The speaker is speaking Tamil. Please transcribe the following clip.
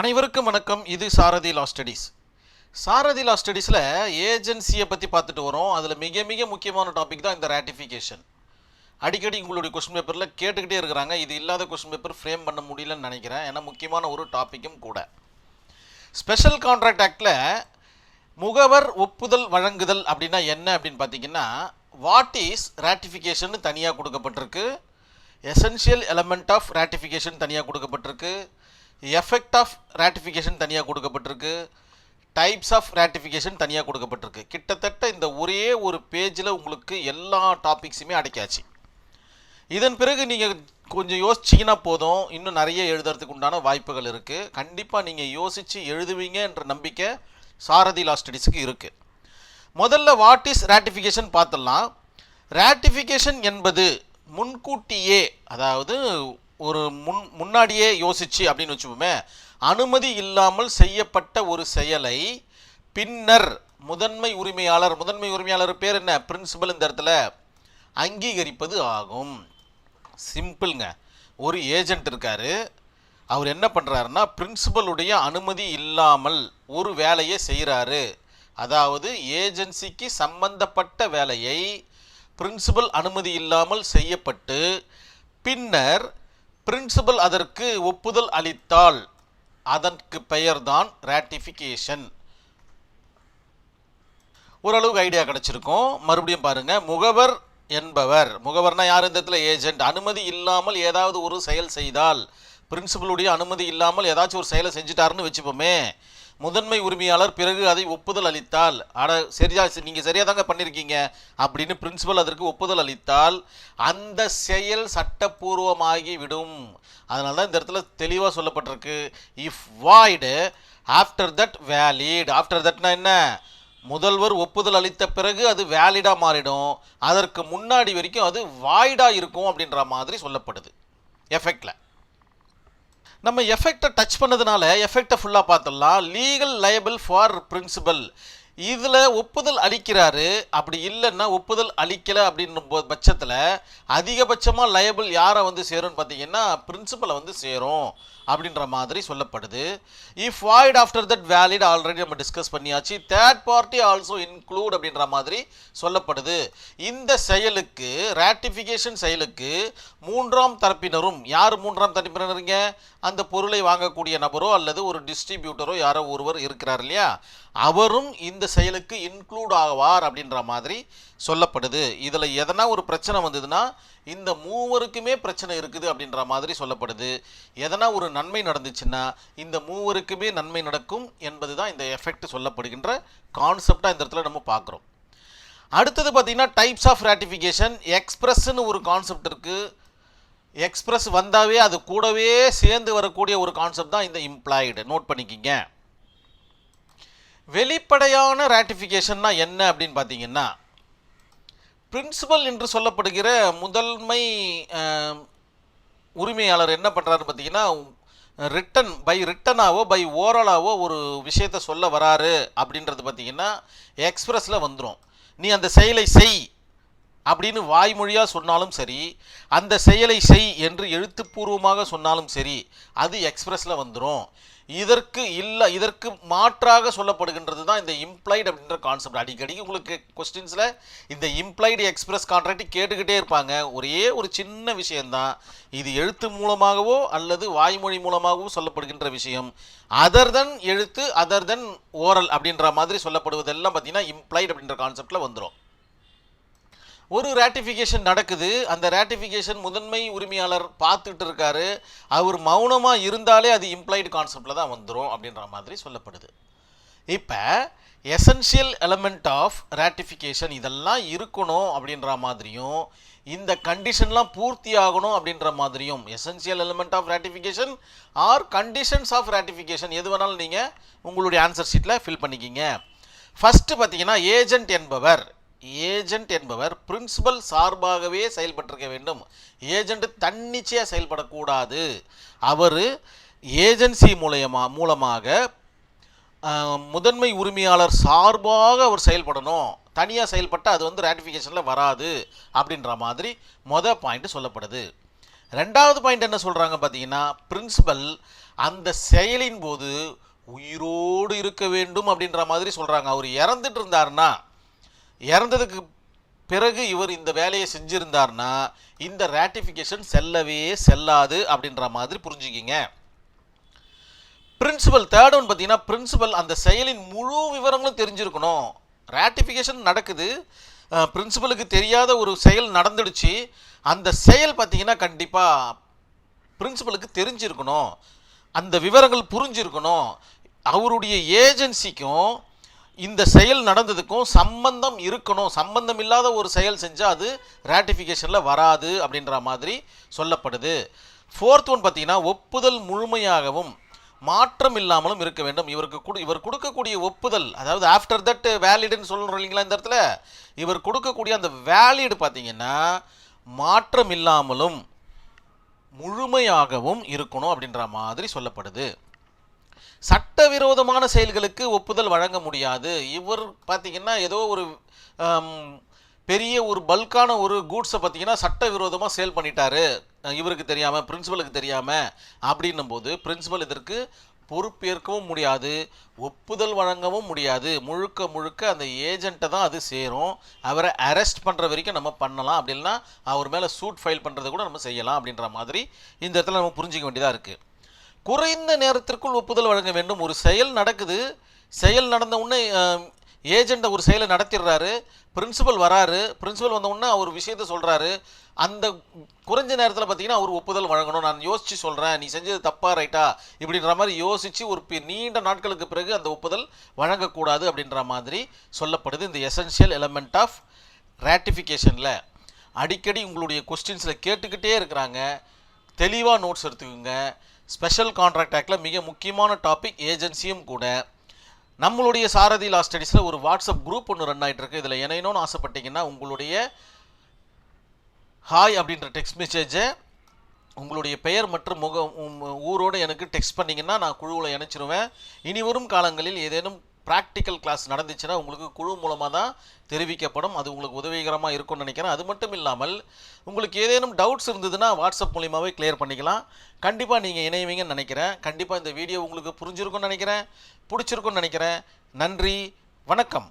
அனைவருக்கும் வணக்கம். இது சாரதி லா ஸ்டடீஸ். சாரதி லா ஸ்டடீஸில் ஏஜென்சியை பற்றி பார்த்துட்டு வரோம். அதில் மிக மிக முக்கியமான டாபிக் தான் இந்த ரேட்டிஃபிகேஷன் அடிக்கடி உங்களுடைய கொஸ்டின் பேப்பரில் கேட்டுக்கிட்டே இருக்கிறாங்க. இது இல்லாத கொஸ்டின் பேப்பர் ஃப்ரேம் பண்ண முடியலன்னு நினைக்கிறேன். ஏன்னா முக்கியமான ஒரு டாப்பிக்கும் கூட. ஸ்பெஷல் கான்ட்ராக்ட் ஆக்டில் முகவர் ஒப்புதல் வழங்குதல் அப்படின்னா என்ன அப்படின்னு பார்த்தீங்கன்னா வாட் இஸ் ரேட்டிஃபிகேஷன் தனியாக கொடுக்கப்பட்டிருக்கு. எசென்ஷியல் எலமெண்ட் ஆஃப் ரேட்டிஃபிகேஷன் தனியாக கொடுக்கப்பட்டிருக்கு. எஃபெக்ட் ஆஃப் ரேட்டிஃபிகேஷன் தனியாக கொடுக்கப்பட்டிருக்கு. டைப்ஸ் ஆஃப் ரேட்டிஃபிகேஷன் தனியாக கொடுக்கப்பட்டிருக்கு. கிட்டத்தட்ட இந்த ஒரே ஒரு பேஜில் உங்களுக்கு எல்லா டாபிக்ஸுமே அடைக்காச்சு இதன் பிறகு நீங்கள் கொஞ்சம் யோசிச்சிங்கன்னா போதும். இன்னும் நிறைய எழுதுறதுக்கு உண்டான வாய்ப்புகள் இருக்குது கண்டிப்பாக நீங்கள் யோசித்து எழுதுவீங்க என்ற நம்பிக்கை சாரதி லா ஸ்டடீஸுக்கு இருக்குது முதல்ல வாட் இஸ் ரேட்டிஃபிகேஷன் பார்த்துடலாம். ரேட்டிஃபிகேஷன் என்பது முன்கூட்டியே அதாவது ஒரு முன் முன்னாடியே யோசிச்சு அப்படின்னு வச்சுப்போமே அனுமதி இல்லாமல் செய்யப்பட்ட ஒரு செயலை பின்னர் முதன்மை உரிமையாளர் முதன்மை உரிமையாளர் பேர் என்ன? பிரின்சிபல் இந்த இடத்துல அங்கீகரிப்பது ஆகும். சிம்பிள்ங்க ஒரு ஏஜென்ட் இருக்காரு. அவர் என்ன பண்ணுறாருன்னா பிரின்சிபலுடைய அனுமதி இல்லாமல் ஒரு வேலையை செய்கிறாரு அதாவது ஏஜென்சிக்கு சம்பந்தப்பட்ட வேலையை பிரின்சிபல் அனுமதி இல்லாமல் செய்யப்பட்டு பின்னர் பிரின்சிபல் அதற்கு ஒப்புதல் அளித்தால் அதற்கு பெயர்தான் ரேட்டிஃபிகேஷன் ஓரளவுக்கு ஐடியா கிடச்சிருக்கும். மறுபடியும் பாருங்கள் முகவர் என்பவர். முகவர்னா யார் இந்த இடத்துல? ஏஜென்ட் அனுமதி இல்லாமல் ஏதாவது ஒரு செயல் செய்தால் பிரின்சிபலுடைய அனுமதி இல்லாமல் ஏதாச்சும் ஒரு செயலை செஞ்சுட்டாருன்னு வச்சுப்போமே. முதன்மை உரிமையாளர் பிறகு அதை ஒப்புதல் அளித்தால். அட சரியா நீங்கள் சரியாக தாங்க பண்ணியிருக்கீங்க அப்படின்னு பிரின்சிபல் அதற்கு ஒப்புதல் அளித்தால் அந்த செயல் சட்டப்பூர்வமாகி விடும். அதனால தான் இந்த இடத்துல தெளிவாக சொல்லப்பட்டிருக்கு. If void after that valid after தட்னா என்ன? முதல்வர் ஒப்புதல் அளித்த பிறகு அது வேலிடாக மாறிடும். அதற்கு முன்னாடி வரைக்கும் அது வாய்டாக இருக்கும் அப்படின்ற மாதிரி சொல்லப்படுது. எஃபெக்டில் நம்ம எஃபெக்டை டச் பண்ணதுனால எஃபெக்டை ஃபுல்லாக பார்த்துடலாம். லீகல் லயபிள் ஃபார் பிரின்சிபல் இதில் ஒப்புதல் அளிக்கிறாரு. அப்படி இல்லைன்னா ஒப்புதல் அளிக்கலை அப்படின்ற பட்சத்தில் அதிகபட்சமாக லயபிள் யாரை வந்து சேரும்னு பார்த்தீங்கன்னா பிரின்சிபலை வந்து சேரும் அப்படின்ற மாதிரி சொல்லப்படுது. If void after that valid already நம்ம டிஸ்கஸ் பண்ணியாச்சு. தேர்ட் பார்ட்டி ஆல்சோ இன்க்ளூட் அப்படின்ற மாதிரி சொல்லப்படுது. இந்த செயலுக்கு ரேட்டிஃபிகேஷன் செயலுக்கு மூன்றாம் தரப்பினரும் யார் மூன்றாம் தரப்பினருங்க அந்த பொருளை வாங்கக்கூடிய நபரோ அல்லது ஒரு டிஸ்ட்ரிபியூட்டரோ யாரோ ஒருவர் இருக்கிறார் இல்லையா? அவரும் இந்த செயலுக்கு இன்க்ளூட் ஆவார் அப்படின்ற மாதிரி சொல்லப்படுது. இதில் எதனா ஒரு பிரச்சனை வந்ததுன்னா இந்த மூவருக்குமே பிரச்சனை இருக்குது அப்படின்ற மாதிரி சொல்லப்படுது. எதனா ஒரு நன்மை நடந்துச்சுன்னா இந்த மூவருக்குமே நன்மை நடக்கும் என்பது தான் இந்த எஃபெக்ட் சொல்லப்படுகின்ற கான்செப்டாக இந்த இடத்துல நம்ம பார்க்குறோம். அடுத்தது பார்த்திங்கன்னா டைப்ஸ் ஆஃப் ரேட்டிஃபிகேஷன் எக்ஸ்பிரஸ்ன்னு ஒரு கான்செப்ட் இருக்குது எக்ஸ்பிரஸ் வந்தாவே அது கூடவே சேர்ந்து வரக்கூடிய ஒரு கான்செப்ட் தான் இந்த இம்ப்ளாய்டு நோட் பண்ணிக்கிங்க. வெளிப்படையான ரேட்டிஃபிகேஷன்னா என்ன அப்படின்னு பார்த்தீங்கன்னா பிரின்சிபல் என்று சொல்லப்படுகிற முதன்மை உரிமையாளர் என்ன பண்ணுறாரு பார்த்தீங்கன்னா ரிட்டன் பை ரிட்டனாவோ பை ஓரலாவோ ஒரு விஷயத்த சொல்ல வராரு அப்படின்றது பார்த்தீங்கன்னா எக்ஸ்பிரஸில் வந்துடும் நீ அந்த செயலை செய் அப்படின்னு வாய்மொழியாக சொன்னாலும் சரி அந்த செயலை செய் என்று எழுத்துப்பூர்வமாக சொன்னாலும் சரி அது எக்ஸ்பிரஸில் வந்துடும் இதற்கு இல்லை இதற்கு மாற்றாக சொல்லப்படுகின்றது தான் இந்த இம்ப்ளைடு அப்படின்ற கான்செப்ட் அடிக்கடி உங்களுக்கு கொஸ்டின்ஸில் இந்த இம்ப்ளைடு எக்ஸ்பிரஸ் கான்ட்ராக்ட் கேட்டுக்கிட்டே இருப்பாங்க. ஒரே ஒரு சின்ன விஷயந்தான் இது எழுத்து மூலமாகவோ அல்லது வாய்மொழி மூலமாகவோ சொல்லப்படுகின்ற விஷயம். அதர் தென் எழுத்து அதர் தென் ஓரல் அப்படின்ற மாதிரி சொல்லப்படுவதெல்லாம் பார்த்தீங்கன்னா இம்ப்ளைடு அப்படின்ற கான்செப்டில் வந்துடும் ஒரு ரேட்டிஃபிகேஷன் நடக்குது. அந்த ரேட்டிஃபிகேஷன் முதன்மை உரிமையாளர் பார்த்துட்டு இருக்காரு. அவர் மௌனமாக இருந்தாலே அது இம்ப்ளைடு கான்செப்டில் தான் வந்துடும் அப்படின்ற மாதிரி சொல்லப்படுது. இப்போ எசென்ஷியல் எலமெண்ட் ஆஃப் ரேட்டிஃபிகேஷன் இதெல்லாம் இருக்கணும் அப்படின்ற மாதிரியும் இந்த கண்டிஷன்லாம் பூர்த்தி ஆகணும் அப்படின்ற மாதிரியும் essential element of ratification or conditions of ratification எது வேணாலும் நீங்கள் உங்களுடைய ஆன்சர் ஷீட்டில் ஃபில் பண்ணிக்கிங்க. ஃபஸ்ட்டு பார்த்தீங்கன்னா ஏஜென்ட் என்பவர். ஏஜென்ட் என்பவர் பிரின்சிபல் சார்பாகவே செயல்பட்டிருக்க வேண்டும். ஏஜென்ட் தன்னிச்சையாக செயல்படக்கூடாது. அவர் ஏஜென்சி மூலயமா மூலமாக முதன்மை உரிமையாளர் சார்பாக அவர் செயல்படணும். தனியாக செயல்பட்டால் அது வந்து ரேட்டிஃபிகேஷனில் வராது அப்படின்ற மாதிரி மொதல் பாயிண்ட் சொல்லப்படுது. ரெண்டாவது பாயிண்ட் என்ன சொல்கிறாங்க பார்த்தீங்கன்னா பிரின்சிபல் அந்த செயலின் போது உயிரோடு இருக்க வேண்டும் அப்படின்ற மாதிரி சொல்கிறாங்க அவர் இறந்துட்டு இருந்தாருன்னா இறந்ததுக்கு பிறகு இவர் இந்த வேலையை செஞ்சிருந்தார்னா இந்த ரேட்டிஃபிகேஷன் செல்லவே செல்லாது அப்படின்ற மாதிரி புரிஞ்சுக்கிங்க. பிரின்சிபல் தேர்ட் ஒன் பார்த்தீங்கன்னா பிரின்சிபல் அந்த செயலின் முழு விவரங்களும் தெரிஞ்சிருக்கணும். ரேட்டிஃபிகேஷன் நடக்குது. பிரின்சிபலுக்கு தெரியாத ஒரு செயல் நடந்துடுச்சு. அந்த செயல் பார்த்தீங்கன்னா கண்டிப்பாக பிரின்சிபலுக்கு தெரிஞ்சிருக்கணும். அந்த விவரங்கள் புரிஞ்சிருக்கணும். அவருடைய ஏஜென்சிக்கும் இந்த செயல் நடந்ததுக்கும் சம்பந்தம் இருக்கணும். சம்பந்தம் இல்லாத ஒரு செயல் செஞ்சால் அது ரேட்டிஃபிகேஷனில் வராது அப்படின்ற மாதிரி சொல்லப்படுது. ஃபோர்த் ஒன் பார்த்தீங்கன்னா ஒப்புதல் முழுமையாகவும் மாற்றம் இல்லாமலும் இருக்க வேண்டும். இவருக்கு கொடு இவர் கொடுக்கக்கூடிய ஒப்புதல் அதாவது ஆஃப்டர் தட் வேலிடுன்னு சொல்லணும் இல்லைங்களா இந்த இடத்துல? இவர் கொடுக்கக்கூடிய அந்த வேலிடு பார்த்தீங்கன்னா மாற்றம் இல்லாமலும் முழுமையாகவும் இருக்கணும் அப்படின்ற மாதிரி சொல்லப்படுது. சட்டவிரோதமான செயல்களுக்கு ஒப்புதல் வழங்க முடியாது. இவர் பார்த்திங்கன்னா ஏதோ ஒரு பெரிய ஒரு பல்கான ஒரு கூட்ஸை பார்த்தீங்கன்னா சட்டவிரோதமாக சேல் பண்ணிட்டாரு. இவருக்கு தெரியாமல் பிரின்சிபலுக்கு தெரியாமல் அப்படின்னும் போது பிரின்சிபல் இதற்கு பொறுப்பேற்கவும் முடியாது ஒப்புதல் வழங்கவும் முடியாது. முழுக்க முழுக்க அந்த ஏஜென்ட்டை தான் அது சேரும். அவரை அரெஸ்ட் பண்ணுற வரைக்கும் நம்ம பண்ணலாம். அப்படின்னா அவர் மேலே சூட் ஃபைல் பண்ணுறது கூட நம்ம செய்யலாம் அப்படின்ற மாதிரி இந்த இடத்துல நம்ம புரிஞ்சிக்க வேண்டியதாக இருக்குது குறைந்த நேரத்திற்குள் ஒப்புதல் வழங்க வேண்டும். ஒரு செயல் நடக்குது. செயல் நடந்த உடனே ஏஜெண்ட்டை ஒரு செயலை நடத்திடுறாரு. பிரின்சிபல் வராரு. பிரின்சிபல் வந்த உடனே அவர் விஷயத்த சொல்கிறாரு அந்த குறைஞ்ச நேரத்தில் பார்த்தீங்கன்னா அவர் ஒப்புதல் வழங்கணும். நான் யோசித்து சொல்கிறேன் நீ செஞ்சது தப்பா ரைட்டா? இப்படின்ற மாதிரி யோசித்து ஒரு நீண்ட நாட்களுக்கு பிறகு அந்த ஒப்புதல் வழங்கக்கூடாது அப்படின்ற மாதிரி சொல்லப்படுது. இந்த எசென்ஷியல் எலமெண்ட் ஆஃப் ரேட்டிஃபிகேஷனில் அடிக்கடி உங்களுடைய கொஸ்டின்ஸில் கேட்டுக்கிட்டே இருக்கிறாங்க. தெளிவாக நோட்ஸ் எடுத்துக்கோங்க. ஸ்பெஷல் கான்ட்ராக்ட் ஆக்டில் மிக முக்கியமான டாபிக் ஏஜென்சியும் கூட. நம்மளுடைய சாரதி லா ஸ்டடீஸில் ஒரு வாட்ஸ்அப் குரூப் ஒன்று ரன் ஆகிட்டு இருக்கு. இதில் இணையணும்னு ஆசைப்பட்டீங்கன்னா உங்களுடைய ஹாய் அப்படின்ற டெக்ஸ்ட் மெசேஜை உங்களுடைய பெயர் மற்றும் முக ஊரோடு எனக்கு டெக்ஸ்ட் பண்ணிங்கன்னா நான் குழுவில் இணைச்சிருவேன். இனி வரும் காலங்களில் ஏதேனும் ப்ராக்டிக்கல் கிளாஸ் நடந்துச்சுன்னா உங்களுக்கு குழு மூலமாக தான் தெரிவிக்கப்படும். அது உங்களுக்கு உதவிகரமாக இருக்கும்னு நினைக்கிறேன். அது மட்டும் இல்லாமல் உங்களுக்கு ஏதேனும் டவுட்ஸ் இருந்ததுன்னா வாட்ஸ்அப் மூலியமாகவே கிளியர் பண்ணிக்கலாம். கண்டிப்பாக நீங்கள் இணைவீங்கன்னு நினைக்கிறேன். கண்டிப்பாக இந்த வீடியோ உங்களுக்கு புரிஞ்சிருக்கும்னு நினைக்கிறேன். பிடிச்சிருக்கும்னு நினைக்கிறேன். நன்றி. வணக்கம்.